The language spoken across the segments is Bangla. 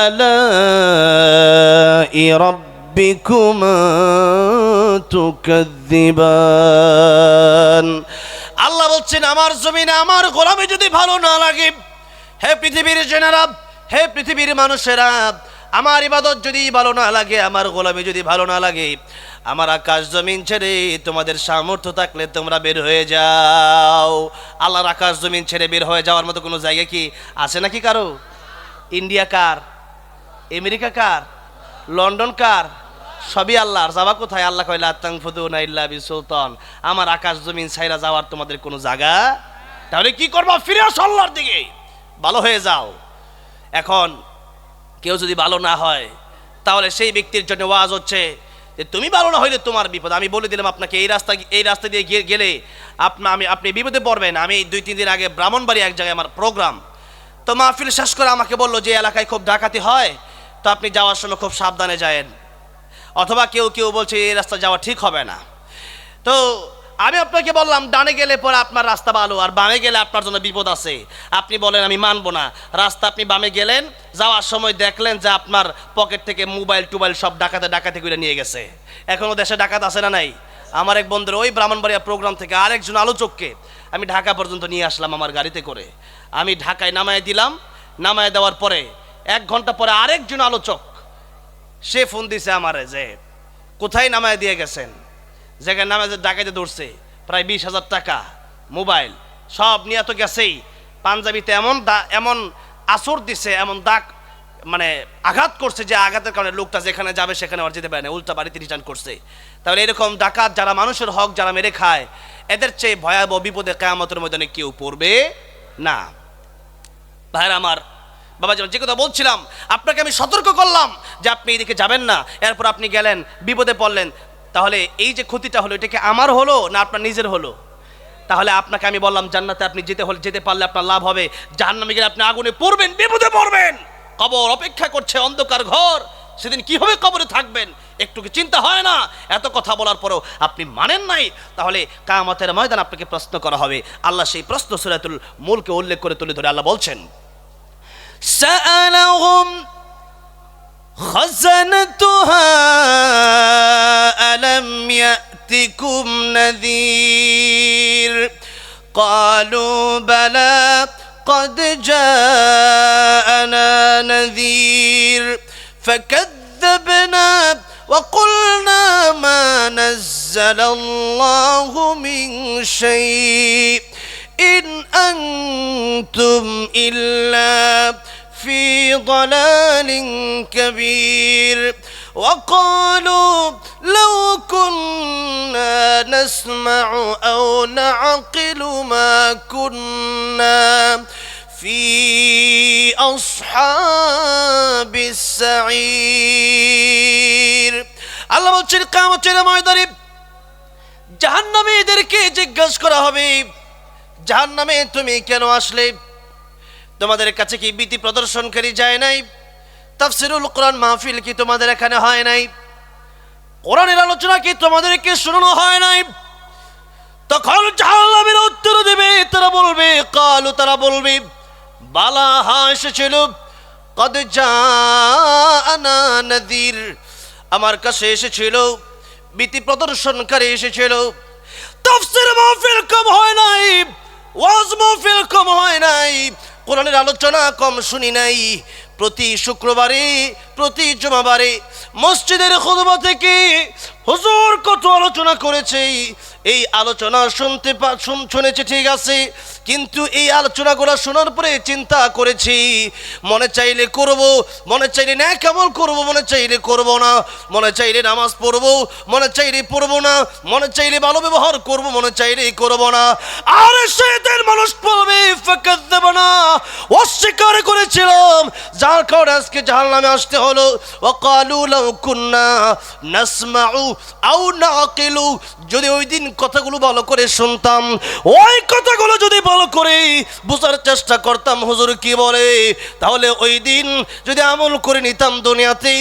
آلاء ربكما تكذبان আল্লাহ বলছেন আমার জমিনে আমার গোলামে যদি ভালো না লাগে হে পৃথিবীর জেনারা হে পৃথিবীর মানুষেরা আমার ইবাদত যদি ভালো না লাগে আমার গোলামি যদি ভালো না লাগে আমার আকাশ জমিন ছেড়ে তোমাদের সামর্থ্য থাকলে তোমরা বের হয়ে যাও আল্লাহর আকাশ জমিন ছেড়ে বের হয়ে যাওয়ার মতো কোনো জায়গা কি আছে নাকি কারো ইন্ডিয়া কার আমেরিকা কার? লন্ডন কার? সবই আল্লাহর। যাবা কোথায়? আল্লাহ কইলা আত্মাং ফুদুনা ইল্লা বি সুলতান আমার আকাশ জমিন ছাইরা যাওয়ার তোমাদের কোনো জায়গা তাহলে কি করবা? ফিরে আসো আল্লাহর দিকে। ভালো হয়ে যাও। এখন কেউ যদি ভালো না হয়, তাহলে সেই ব্যক্তির জন্য ওয়াজ হচ্ছে যে, তুমি ভালো না হইলে তোমার বিপদ। আমি বলে দিলাম আপনাকে, এই রাস্তা এই রাস্তা দিয়ে গেলে আপনা, আমি, আপনি বিপদে পড়বেন। আমি দুই, তিন দিন আগে ব্রাহ্মণবাড়ি এক জায়গায় আমার প্রোগ্রাম তো মাহফিল শেষ করে আমাকে বলল যে এলাকায় খুব ডাকাতি হয়। তো আপনি যাওয়ার সময় খুব সাবধানে যায়েন। অথবা কেউ কেউ বলছে, এই রাস্তা যাওয়া ঠিক হবে না। তো আমি আপনাকে বললাম, ডানে গেলে পরে আপনার রাস্তা ভালো, আর বামে গেলে আপনার জন্য বিপদ আছে। আপনি বলেন, আমি মানবো না। রাস্তা আপনি বামে গেলেন, যাওয়ার সময় দেখলেন যে আপনার পকেট থেকে মোবাইল, টোবাইল সব ডাকাতে ডাকাতে করে নিয়ে গেছে। এখনও দেশে ডাকাত আছে না নাই? আমার এক বন্ধুর ওই ব্রাহ্মণবাড়িয়া প্রোগ্রাম থেকে আরেকজন আলোচককে আমি ঢাকা পর্যন্ত নিয়ে আসলাম আমার গাড়িতে করে। আমি ঢাকায় নামায় দিলাম, নামায় দেওয়ার পরে এক ঘণ্টা পরে আরেকজন আলোচক, সে ফোন দিছে আমারে যে, কোথায় নামায় দিয়ে গেছেন? যেখানে নামায় ডাকাইতে ধরছে, প্রায় বিশ হাজার টাকা, মোবাইল, সব নিয়ে তো গেছেই। পাঞ্জাবিতে এমন দা, এমন আসর দিছে, এমন দাগ মানে আঘাত করছে যে আঘাতের কারণে লোকটা যেখানে যাবে সেখানে আর যেতে পারে না, উল্টা বাড়িতে রিটার্ন করছে। তাহলে এরকম ডাকাত যারা মানুষের হক যারা মেরে খায়, এদের চেয়ে ভয়াবহ বিপদে কেয়ামতের ময়দানে কেউ পড়বে না। ভাইরা আমার বাবা, যে কথা বলছিলাম, আপনাকে আমি সতর্ক করলাম যে আপনি এদিকে যাবেন না। এরপর আপনি গেলেন, বিপদে পড়লেন। তাহলে এই যে ক্ষতিটা হলো, এটা কি আমার হলো না আপনার নিজের হলো? তাহলে আপনাকে আমি বললাম, জান্নাতে আপনি যেতে হলে যেতে পারলে আপনার লাভ হবে। জাহান্নামে গেলে আপনি আগুনে পড়বেন, বিপদে পড়বেন। কবর অপেক্ষা করছে অন্ধকার ঘর। সেদিন কীভাবে কবরে থাকবেন? একটু কি চিন্তা হয় না? এত কথা বলার পরেও আপনি মানেন নাই। তাহলে কামাতের ময়দান আপনাকে প্রশ্ন করা হবে। আল্লাহ সেই প্রশ্ন সুরাতুল মূলকে উল্লেখ করে তুলে ধরে আল্লাহ বলছেন سألهم خزنتها ألم يأتكم نذير؟ قالوا بلى قد جاءنا نذير. فكذبنا وقلنا ما نزل الله من شيء. إن أنتم إلا في ضلال كبير وقالوا لو كنا نسمع أو نعقل ما كنا في أصحاب السعير الله বলছেন কামতের ময়দানে জাহান্নামীদেরকে জিজ্ঞাসা করা হবে জাহান্নামে তুমি কেন আসলে? তোমাদের কাছে কি ভীতি প্রদর্শনকারী যায় নাই? তাফসিরুল কোরআন মাহফিল কি তোমাদের এখানে হয় নাই? কোরআনের আলোচনা কি তোমাদেরকে শোনানো হয় নাই? তখন জাহান্নামের উত্তর দেবে, তারা বলবে, কালু তারা বলবে, বালা হা এসেছিল কদ জানা নদীর আমার কাছে এসেছিল ভীতি প্রদর্শনকারী এসেছিল। তাফসির মাহফিল কম হয় নাই। ওয়াজ মাহফিল কম হয় নাই, কোরআনের আলোচনা কম শুনি নাই। প্রতি শুক্রবারে, প্রতি জমাবারে মসজিদের খুদবা থেকে হুজুর কত আলোচনা করেছে, এই আলোচনা শুনতে শুনেছে শুন- শুনেছি, ঠিক আছে? কিন্তু এই আলোচনাগুলো শোনার পরে চিন্তা করেছি, মনে চাইলে করব, মনে চাইলে না কেমন করব, মনে চাইলে করব না, মনে চাইলে নামাজ পড়ব, মনে চাইলে পড়ব না, মনে চাইলে ভালো ব্যবহার করব, মনে চাইলে করব না। আর সেদিন মানুষ পড়বে, ফাকাত দেব না। অস্বীকার করেছিলাম, যার কারণে আজকে জাহান্নামে আসতে হলো। ওয়াকালু লাউ কুন্না নাসমাউ আও নাকিলু। যদি ওই দিন কথাগুলো ভালো করে শুনতাম, ওই কথাগুলো যদি ভালো করে বোঝার চেষ্টা করতাম, হুজুর কি বলে? তাহলে ওই দিন যদি আমল করে নিতাম দুনিয়াতে,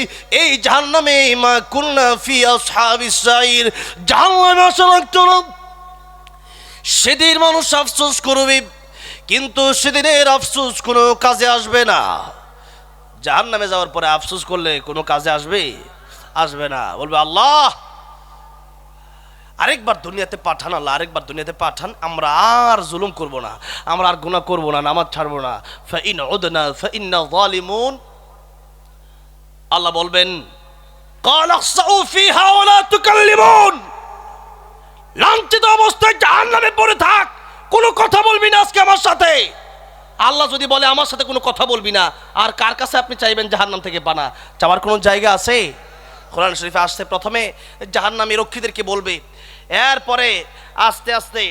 এই জাহান্নামে মা কুন্না ফি আসহাবিস সাইর। জাহান্নামে আসা লাগতো সেদিন মানুষ আফসোস করবে, কিন্তু সেদিনের আফসোস কোনো কাজে আসবে না। জাহান নামে যাওয়ার পরে আফসোস করলে কোনো কাজে আসবে? আসবে না। বলবে, আল্লাহ আরেকবার দুনিয়াতে পাঠান আল্লাহ, আরেকবার দুনিয়াতে পাঠান। আমরা আর জুলুম করব না, আমরা আর গুণা করব না, নামাজ ছাড়ব না। Fine ওদনা fine জালিমুন। আল্লাহ বলবেন লাঞ্ছিত অবস্থায় জাহান্নামে পড়ে থাক, কোনো কথা বলবি না আজকে আমার সাথে। আল্লাহ যদি বলে আমার সাথে কোনো কথা বলবি না, আর কার কাছে আপনি চাইবেন জাহান্নাম থেকে বানা? চাওয়ার কোনো জায়গা আছে? কোরআন শরীফে আসছে প্রথমে, জাহান্নামী রক্ষীদেরকে বলবে এরপরে আস্তে আস্তে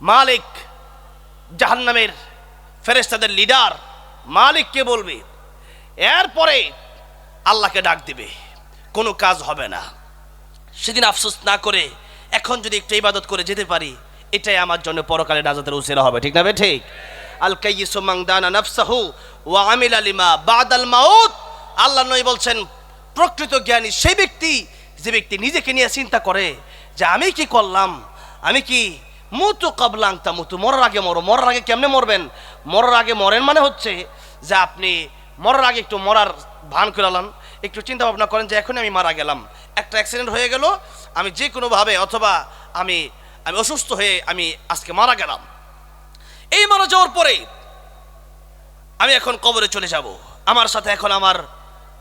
মালিক জাহান্নামের ফেরেস্তাদের লিডার মালিককে বলবে, এরপরে আল্লাহকে ডাক দিবে, কোনো কাজ হবে না। সেদিন আফসোস না করে এখন যদি একটু ইবাদত করে যেতে পারি, এটাই আমার জন্য পরকালে নাজাতের উসিলা হবে, ঠিক না বে ঠিক। আল কাইয়িসু মান দানা নাফসাহু ওয়া আমিলা লিমা বাদাল মাউত। আল্লাহ নয় বলছেন, প্রকৃত জ্ঞানী সেই ব্যক্তি, যে ব্যক্তি নিজেকে নিয়ে চিন্তা করে যে আমি কি করলাম? আমি কি মুতু কাবলাং তা মুতু? মরার আগে মরো। মরার আগে কেমনে মরবেন? মরার আগে মরেন মানে হচ্ছে যে আপনি মরার আগে একটু মরার ভান করালাম একটু চিন্তা ভাবনা করেন যে এখনই আমি মারা গেলাম। একটা অ্যাক্সিডেন্ট হয়ে গেল, আমি যে কোনোভাবে অথবা আমি আমি অসুস্থ হয়ে আমি আজকে মারা গেলাম। এই মারা যাওয়ার পরে আমি এখন কবরে চলে যাব। আমার সাথে এখন আমার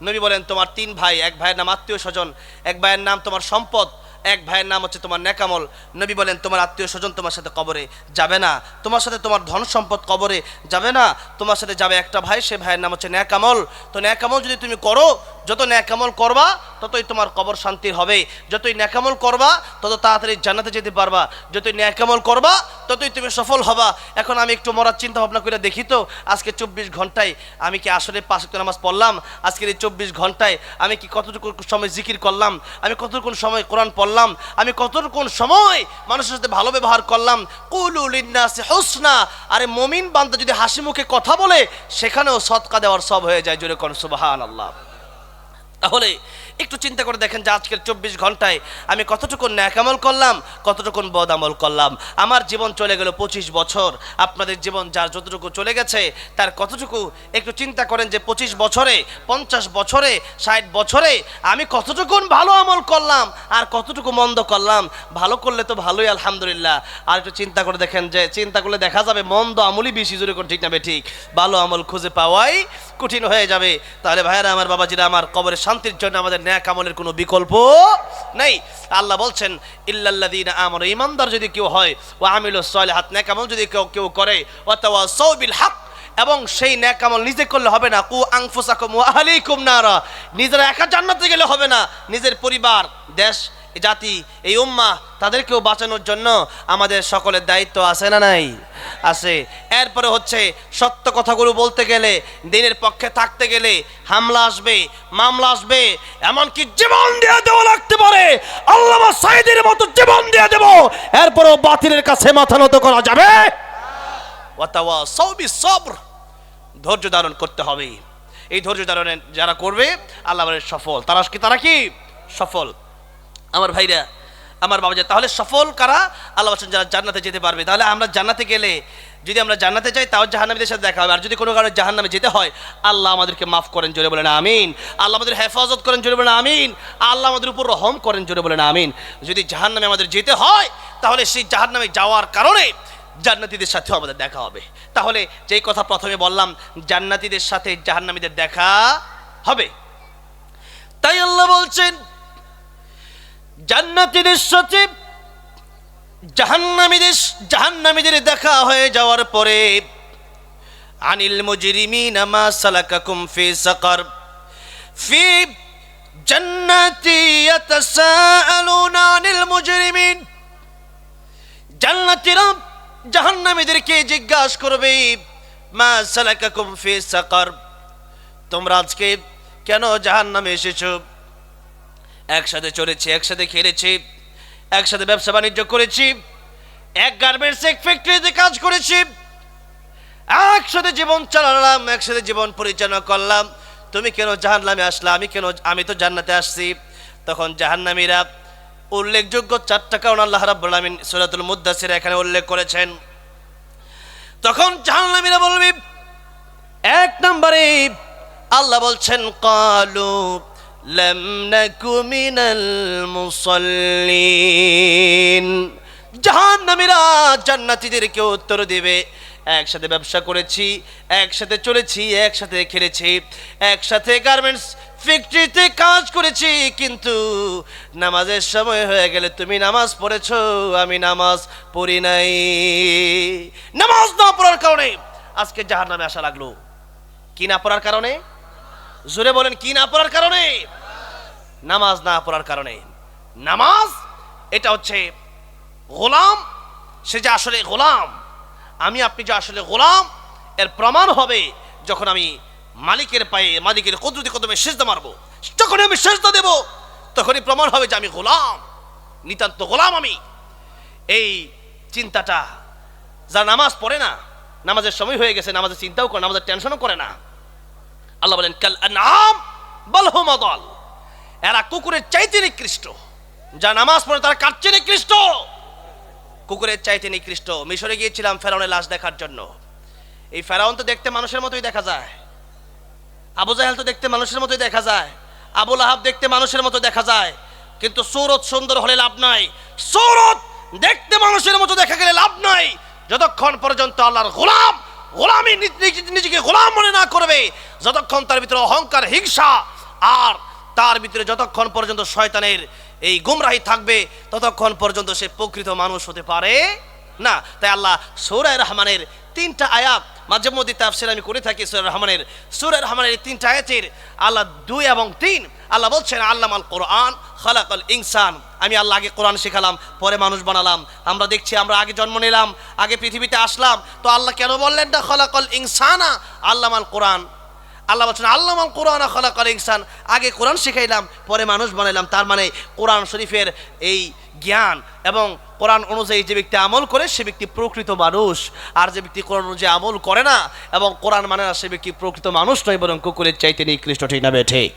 নবী বলেন, তোমার তিন ভাই, এক ভাইয়ের নাম আত্মীয় স্বজন, এক ভাইয়ের নাম তোমার সম্পদ এক ভাইয়ের নাম হচ্ছে তোমার নেকামল নবী বলেন, তোমার আত্মীয় স্বজন তোমার সাথে কবরে যাবে না। তোমার সাথে তোমার ধন সম্পদ কবরে যাবে না। তোমার সাথে যাবে একটা ভাই, সে ভাইয়ের নাম হচ্ছে ন্যাকামল। তো ন্যাকামল যদি তুমি করো, যত ন্যাকামল করবা, ততই তোমার কবর শান্তির হবে। যতই ন্যাকামল করবা, তত তাড়াতাড়ি জানাতে যেতে পারবা। যতই ন্যাকামল করবা, ততই তুমি সফল হবা। এখন আমি একটু মরার চিন্তা ভাবনা করে দেখি তো, আজকে চব্বিশ ঘন্টায় আমি কি আসলে পাঁচ নামাজ পড়লাম? আজকের এই চব্বিশ ঘন্টায় আমি কি কতটুকু সময় জিকির করলাম? আমি কতটুকু সময় কোরআন পড়লাম? আমি কতটুকু সময় মানুষের সাথে ভালো ব্যবহার করলাম। কুলুলিন্নাসি হোসনা। আরে মমিন বান্দা যদি হাসি মুখে কথা বলে, সেখানেও সৎকা দেওয়ার সব হয়ে যায়, জোরে কোন সুবাহান আল্লাহ তাহলে একটু চিন্তা করে দেখেন যে আজকের চব্বিশ ঘন্টায় আমি কতটুকু ন্যাকামল করলাম, কতটুকু বদামল করলাম। আমার জীবন চলে গেল পঁচিশ বছর। আপনাদের জীবন যার যতটুকু চলে গেছে, তার কতটুকু একটু চিন্তা করেন যে পঁচিশ বছরে, পঞ্চাশ বছরে, ষাট বছরে আমি কতটুকুন ভালো আমল করলাম আর কতটুকু মন্দ করলাম। ভালো করলে তো ভালোই, আলহামদুলিল্লাহ। আর একটু চিন্তা করে দেখেন যে, চিন্তা করলে দেখা যাবে মন্দ আমলই বেশি জোরে করে ঠিক না বে ঠিক। ভালো আমল খুঁজে পাওয়াই কঠিন হয়ে যাবে। তাহলে ভাইয়ারা, আমার বাবাজিরা, আমার কবরের শান্তির জন্য আমাদের ন্যাক আমলের কোনো বিকল্প নেই। আল্লাহ বলছেন, ইল্লাল্লাযীনা আমানু ইমানদার যদি কেউ হয় ও আমিল আমিলু হাত ন্যাক আমল যদি কেউ কেউ করে, ওয়া তাওয়াসাউ বিল হক এবং সেই ন্যাক আমল নিজে করলে হবে না, কু আনফুসাকুম ওয়া আহলিকুম নারা, নিজেরা একা জান্নাতে গেলে হবে না, নিজের পরিবার, দেশ জাতি, এই উম্মা তাদেরকেও বাঁচানোর জন্য আমাদের সকলের দায়িত্ব আছে না নাই? আছে। এরপরে হচ্ছে সত্য কথাগুলো বলতে গেলে, দিনের পক্ষে থাকতে গেলে হামলা আসবে, মামলা আসবে, এমনকি জীবন দিয়ে দেওয়া লাগতে পারে। আল্লাহ সাইদের মতো জীবন দিয়ে দেব। এরপরেও বাতিলের কাছে মাথা নত করা যাবে। ওয়াতাওয়া সৌবি সবর ধৈর্য ধারণ করতে হবে। এই ধৈর্য ধারণে যারা করবে, আল্লাহ সফল। তারা কি তারা কি? সফল। আমার ভাইরা, আমার বাবা তাহলে সফল কারা? আল্লাহ বলছেন, যারা জান্নাতে যেতে পারবে। তাহলে আমরা জান্নাতে গেলে, যদি আমরা জান্নাতে যাই, তাও জাহান্নামীদের সাথে দেখা হবে। আর যদি কোনো কারণে জাহান্নামে যেতে হয়, আল্লাহ আমাদেরকে মাফ করেন, জোরে বলেন, আমিন। আল্লাহ আমাদের হেফাজত করেন, জোরে বলেন, আমিন। আল্লাহ আমাদের উপর রহম করেন, জোরে বলেন, আমিন। যদি জাহান্নামে আমাদের যেতে হয়, তাহলে সেই জাহান্নামে যাওয়ার কারণে জান্নাতীদের সাথেও আমাদের দেখা হবে। তাহলে যেই কথা প্রথমে বললাম, জান্নাতীদের সাথে জাহান্নামীদের দেখা হবে। তাই আল্লাহ বলছেন জান্নাতীদের সাথে জাহান্নামীদের জাহান্নামীদের দেখা হয়ে যাওয়ার পরে, আনিল মুজরিমিন মা সালাকাকুম ফি সাকার, ফি জান্নাতি ইয়াতাসাআলুনা আনিল মুজরিমিন। জান্নাতীরা জাহান্নামীদেরকে জিজ্ঞাসা করবে, মা সালাকাকুম ফি সাকার, তোমরা আজকে কেন জাহান্নামে এসেছ? একসাথে চলেছি, একসাথে খেলেছি, একসাথে ব্যবসা বাণিজ্য করেছি, এক গার্মেন্টস এক ফ্যাক্টরিতে কাজ করেছি, একসাথে জীবন চালালাম, একসাথে জীবন পরিচালনা করলাম। তুমি কেন জাহান্নামে আসলা? আমি কেন, আমি তো জান্নাতে আসছি। তখন জাহান্নামীরা উল্লেখযোগ্য চারটা কারণ আল্লাহ রাব্বুল আলামিন সূরাতুল মুদ্দাসির এখানে উল্লেখ করেছেন। তখন জাহান্নামীরা বলবে, এক নম্বরে আল্লাহ বলছেন, কালু لم نك من المصلين জাহান্নামীরা জান্নাতীদেরকে উত্তর দেবে একসাথে ব্যবসা করেছি একসাথে চলেছি একসাথে খেলেছি একসাথে গার্মেন্টস ফ্যাক্টরিতে কাজ করেছি কিন্তু নামাজের সময় হয়ে গেলে তুমি নামাজ পড়েছো আমি নামাজ পড়ি নাই নামাজ না পড়ার কারণে আজকে জাহার নামে আসা লাগলো কি না পড়ার কারণে জোরে বলেন কি না পড়ার কারণে নামাজ না পড়ার কারণে। নামাজ, এটা হচ্ছে গোলাম, সে যে আসলে গোলাম, আমি, আপনি যে আসলে গোলাম, এর প্রমাণ হবে যখন আমি মালিকের পায়ে, মালিকের কদরতি কদমে সেজদা মারবো। যখন আমি সেজদা দেব, তখনই প্রমাণ হবে যে আমি গোলাম, নিতান্ত গোলাম আমি। এই চিন্তাটা, যারা নামাজ পড়ে না, নামাজের সময় হয়ে গেছে, নামাজের চিন্তাও করে নামাজের টেনশনও করে না। আল্লাহ বলেন, কাল নাম বলহমা দল এরা কুকুরের চাইতে নিকৃষ্ট। যা নামাজ পড়ে তারা কাটছে নিকৃষ্ট? কুকুরের চাইতে নিকৃষ্ট। মিশরে গিয়েছিলাম ফেরাউনের লাশ দেখার জন্য। এই ফেরাউন তো দেখতে মানুষের মতোই দেখা যায়। আবু জাহেল তো দেখতে মানুষের মতোই দেখা যায়। আবুল আহাব দেখতে মানুষের মতো দেখা যায়। কিন্তু সৌরত সুন্দর হলে লাভ নাই। সৌরত দেখতে মানুষের মতো দেখা গেলে লাভ নাই। যতক্ষণ পর্যন্ত আল্লাহর গোলাম, গোলামি নিজ- নিজ- নিজেকে গোলাম মনে না করবে, যতক্ষণ তার ভিতরে অহংকার, হিংসা আর তার ভিতরে যতক্ষণ পর্যন্ত শয়তানের এই গুমরাহি থাকবে, ততক্ষণ পর্যন্ত সে প্রকৃত মানুষ হতে পারে না। তাই আল্লাহ সৌরায় রহমানের তিনটা আয়াত মাঝে মধ্যে তাফসির আমি করে থাকি সৌর রহমানের। সৌরায় রহমানের এই তিনটা আয়াতের আল্লাহ দুই এবং তিন, আল্লাহ বলছেন আল্লাহ আল কোরআন, খালাকাল ইনসান। আমি আল্লাহ আগে কোরআন শেখালাম, পরে মানুষ বানালাম। আমরা দেখছি, আমরা আগে জন্ম নিলাম, আগে পৃথিবীতে আসলাম। তো আল্লাহ কেন বললেন না, খালাকাল ইনসানা? আল্লাহ আল কোরআন। আল্লাহ বলছেন আল্লাহ কোরআন করে ইনসান। আগে কোরআন শিখাইলাম, পরে মানুষ বানাইলাম। তার মানে কোরআন শরীফের এই জ্ঞান এবং কোরআন অনুযায়ী যে ব্যক্তি আমল করে, সে ব্যক্তি প্রকৃত মানুষ। আর যে ব্যক্তি কোরআন অনুযায়ী আমল করে না, এবং কোরআন মানে না, সে ব্যক্তি প্রকৃত মানুষ নয়, বরং কুকুরের চাইতে নিকৃষ্ট, ঠিক না ঠিক?